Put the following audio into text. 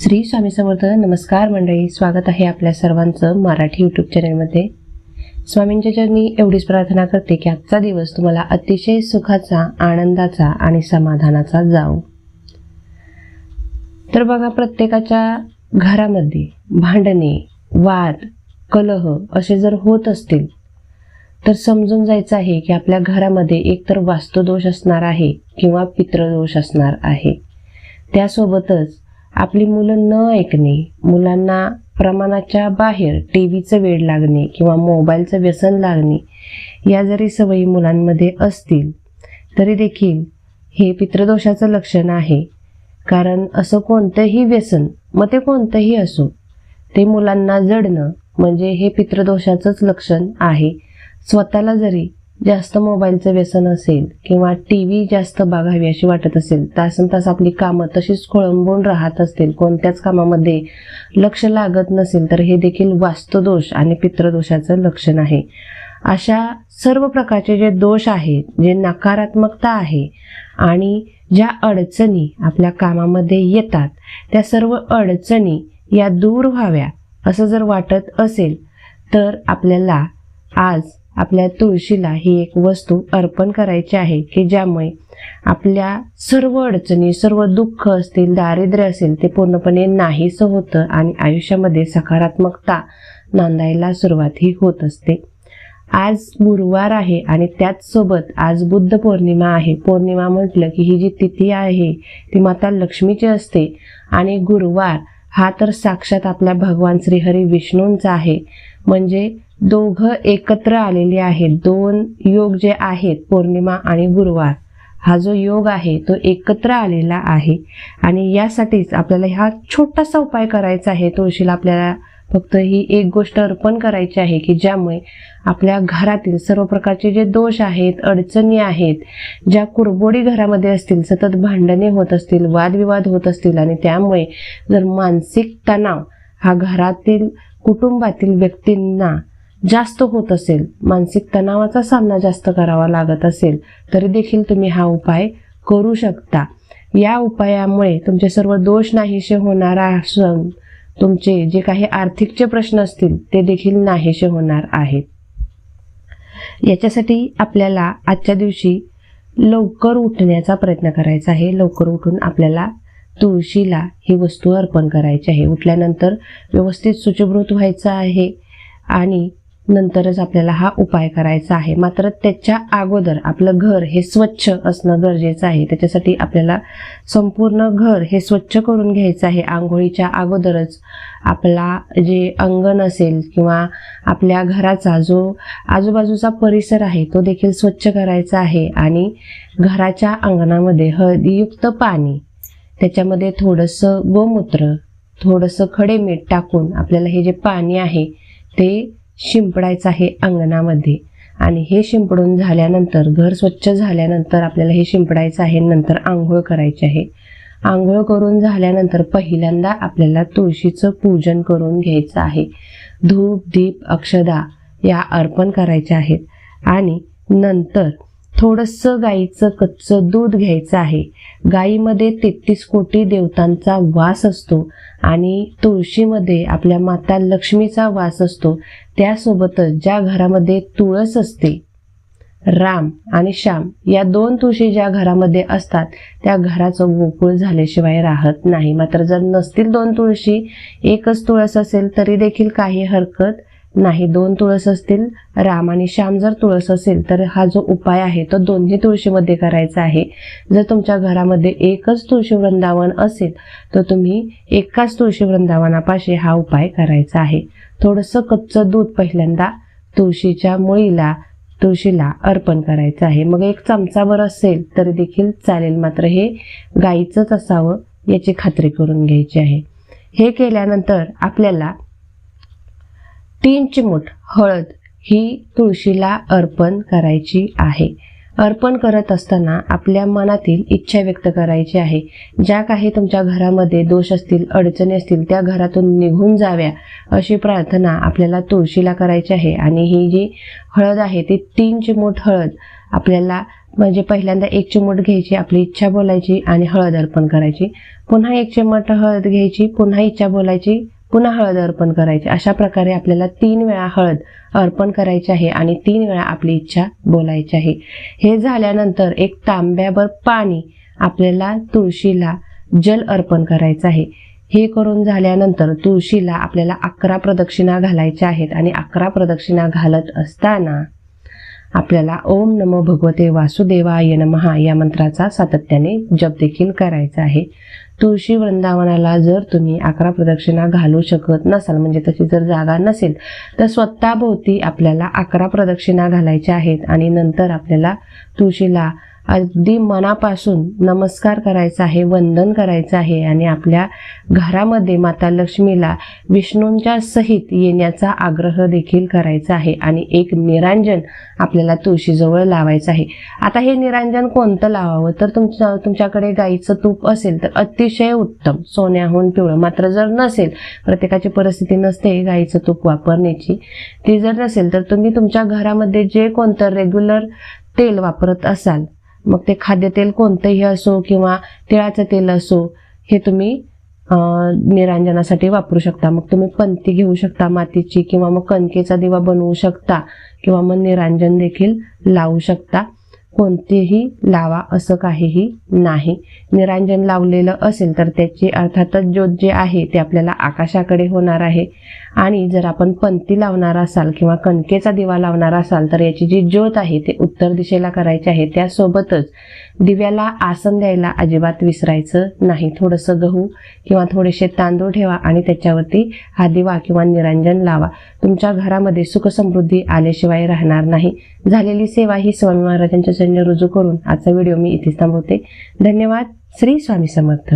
श्री स्वामी समर्थ नमस्कार मंडळी. स्वागत आहे आपल्या सर्वांचं मराठी यूट्यूब चॅनलमध्ये स्वामींच्या चरणी एवढीच प्रार्थना करते की आजचा दिवस तुम्हाला अतिशय सुखाचा आनंदाचा आणि समाधानाचा जाऊ तर बघा प्रत्येकाच्या घरामध्ये भांडणे वाद कलह असे जर होत असतील तर समजून जायचं आहे की आपल्या घरामध्ये एकतर वास्तुदोष असणार आहे किंवा पितृदोष असणार आहे. त्यासोबतच आपली मुलं न ऐकणे मुलांना प्रमाणाच्या बाहेर टी व्हीचं वेळ लागणे किंवा मोबाईलचं व्यसन लागणे या जरी सवयी मुलांमध्ये असतील तरी देखील हे पितृदोषाचं लक्षण आहे. कारण असं कोणतंही व्यसन मग ते कोणतंही असो ते मुलांना जडणं म्हणजे हे पितृदोषाचंच लक्षण आहे. स्वतःला जरी जास्त मोबाईलचं व्यसन असेल किंवा टी व्ही जास्त बघावी अशी वाटत असेल तासन तास आपली कामं तशीच खोळंबून राहत असतील कोणत्याच कामामध्ये लक्ष लागत नसेल तर हे देखील वास्तुदोष आणि पितृदोषाचं लक्षण आहे. अशा सर्व प्रकारचे जे दोष आहेत जे नकारात्मकता आहे आणि ज्या अडचणी आपल्या कामामध्ये येतात त्या सर्व अडचणी या दूर व्हाव्या असं जर वाटत असेल तर आपल्याला आज आपल्या तुळशीला ही एक वस्तू अर्पण करायची आहे की ज्यामुळे आपल्या सर्व अडचणी सर्व दुःख असतील दारिद्र्य असेल ते पूर्णपणे नाहीसं होतं आणि आयुष्यामध्ये सकारात्मकता नांदायला सुरुवातही होत असते. आज गुरुवार आहे आणि त्याचसोबत आज बुद्ध पौर्णिमा आहे. पौर्णिमा म्हटलं की ही जी तिथी आहे ती माता लक्ष्मीची असते आणि गुरुवार हा तर साक्षात आपल्या भगवान श्रीहरी विष्णूंचा आहे. म्हणजे दोघं एकत्र आलेले आहेत. दोन योग जे आहेत पौर्णिमा आणि गुरुवार हा जो योग आहे तो एकत्र आलेला आहे. आणि यासाठीच आपल्याला हा छोटासा उपाय करायचा आहे. तुळशीला आपल्याला फक्त ही एक गोष्ट अर्पण करायची आहे की ज्यामुळे आपल्या घरातील सर्व प्रकारचे जे दोष आहेत अडचणी आहेत ज्या कुरबोडी घरामध्ये असतील सतत भांडणे होत असतील वादविवाद होत असतील आणि त्यामुळे जर मानसिक तणाव हा घरातील कुटुंबातील व्यक्तींना जास्त होत असेल मानसिक तणावाचा सामना जास्त करावा लागत असेल तरी देखील तुम्ही हा उपाय करू शकता. या उपायामुळे तुमचे सर्व दोष नाहीसे होणार असून तुमचे जे काही आर्थिकचे प्रश्न असतील ते देखील नाहीसे होणार आहेत. याच्यासाठी आपल्याला आजच्या दिवशी लवकर उठण्याचा प्रयत्न करायचा आहे. लवकर उठून आपल्याला तुळशीला ही वस्तू अर्पण करायची आहे. उठल्यानंतर व्यवस्थित शुचिभृत व्हायचं आहे आणि नंतरच आपल्याला हा उपाय करायचा आहे. मात्र त्याच्या अगोदर आपलं घर हे स्वच्छ असणं गरजेचं आहे. त्याच्यासाठी आपल्याला संपूर्ण घर हे स्वच्छ करून घ्यायचं आहे. आंघोळीच्या अगोदरच आपला जे अंगण असेल किंवा आपल्या घराचा जो आजूबाजूचा परिसर आहे तो देखील स्वच्छ करायचा आहे. आणि घराच्या अंगणामध्ये हळदीयुक्त पाणी त्याच्यामध्ये थोडंसं गोमूत्र थोडंसं खडे मीठ टाकून आपल्याला हे जे पाणी आहे ते शिंपडायचं आहे अंगणामध्ये. आणि हे शिंपडून झाल्यानंतर घर स्वच्छ झाल्यानंतर आपल्याला हे शिंपडायचं आहे नंतर आंघोळ करायची आहे. आंघोळ करून झाल्यानंतर पहिल्यांदा आपल्याला तुळशीचं पूजन करून घ्यायचं आहे. धूप दीप अक्षदा या अर्पण करायच्या आहेत. आणि नंतर थोडंसं गाईचं कच्चं दूध घ्यायचं आहे. गाईमध्ये तेहतीस कोटी देवतांचा वास असतो आणि तुळशीमध्ये आपल्या माता लक्ष्मीचा वास असतो. त्यासोबतच ज्या घरामध्ये तुळस असते राम आणि श्याम या दोन तुळशी ज्या घरामध्ये असतात त्या घराचं गोकुळ झाल्याशिवाय राहत नाही. मात्र जर नसतील दोन तुळशी एकच तुळस असेल तरी देखील काही हरकत नाही दोन तुळस असतील राम आणि श्याम जर तुळस असेल तर हा जो उपाय आहे तो दोन्ही तुळशीमध्ये करायचा आहे. जर तुमच्या घरामध्ये एकच तुळशी वृंदावन असेल तर तुम्ही एकाच तुळशी वृंदावनापाशी हा उपाय करायचा आहे. थोडंसं कच्चं दूध पहिल्यांदा तुळशीच्या मुळीला तुळशीला अर्पण करायचं आहे. मग एक चमचाभर असेल तरी देखील चालेल. मात्र हे गाईचंच असावं याची खात्री करून घ्यायची आहे. हे केल्यानंतर आपल्याला तीन चिमूट हळद ही तुळशीला अर्पण करायची आहे. अर्पण करत असताना आपल्या मनातील इच्छा व्यक्त करायची आहे. ज्या काही तुमच्या घरामध्ये दोष असतील अडचणी असतील त्या घरातून निघून जाव्या अशी प्रार्थना आपल्याला तुळशीला करायची आहे. आणि ही जी हळद आहे ती तीन चिमूट हळद आपल्याला म्हणजे पहिल्यांदा एक चिमूट घ्यायची आपली इच्छा बोलायची आणि हळद अर्पण करायची. पुन्हा एक चिमट हळद घ्यायची पुन्हा इच्छा बोलायची पुन्हा हळद अर्पण करायची. अशा प्रकारे आपल्याला तीन वेळा हळद अर्पण करायची आहे आणि तीन वेळा आपली इच्छा बोलायची आहे. हे झाल्यानंतर एक तांब्याभर पाणी आपल्याला तुळशीला जल अर्पण करायचं आहे. हे करून झाल्यानंतर तुळशीला आपल्याला अकरा प्रदक्षिणा घालायच्या आहेत आणि अकरा प्रदक्षिणा घालत असताना आपल्याला ओम नमो भगवते वासुदेवाय नमहा या मंत्राचा सातत्याने जप देखील करायचा आहे. तुळशी वृंदावनाला जर तुम्ही अकरा प्रदक्षिणा घालू शकत नसाल म्हणजे तशी जर जागा नसेल तर स्वतःभोवती आपल्याला अकरा प्रदक्षिणा घालायच्या आहेत आणि नंतर आपल्याला तुळशीला अगदी मनापासून नमस्कार करायचा आहे वंदन करायचं आहे आणि आपल्या घरामध्ये माता लक्ष्मीला विष्णूंच्या सहित येण्याचा आग्रह देखील करायचा आहे आणि एक निरांजन आपल्याला तुळशीजवळ लावायचं आहे. आता हे निरांजन कोणतं लावावं? तर तुमच्या तुमच्याकडे गाईचं तूप असेल तर अतिशय उत्तम. सोन्याहून पिवळं. मात्र जर नसेल प्रत्येकाची परिस्थिती नसते गाईचं तूप वापरण्याची. ती जर नसेल तर तुम्ही तुमच्या घरामध्ये जे कोणतं रेग्युलर तेल वापरत असाल मग ते खाद्यतेल कोणतंही असो किंवा तिळाचं तेल असो हे तुम्ही निरांजनासाठी वापरू शकता. मग तुम्ही पंती घेऊ शकता मातीची किंवा मग कणकेचा दिवा बनवू शकता किंवा मग निरांजन देखील लावू शकता. कोणतेही लावा असं काहीही नाही. निरांजन लावलेलं असेल तर त्याची अर्थातच ज्योत जे आहे ते आपल्याला आकाशाकडे होणार आहे. आणि जर आपण पंती लावणार असाल किंवा कणकेचा दिवा लावणार असाल तर याची जी ज्योत आहे ते उत्तर दिशेला करायची आहे. त्यासोबतच दिव्याला आसन द्यायला अजिबात विसरायचं नाही. थोडंसं गहू किंवा थोडेसे तांदूळ ठेवा आणि त्याच्यावरती हा दिवा किंवा निरांजन लावा. तुमच्या घरामध्ये सुखसमृद्धी आल्याशिवाय राहणार नाही. झालेली सेवा ही स्वामी महाराजांच्या चरणी रुजू करून आजचा व्हिडिओ मी इथेच थांबवते. धन्यवाद. श्री स्वामी समर्थ.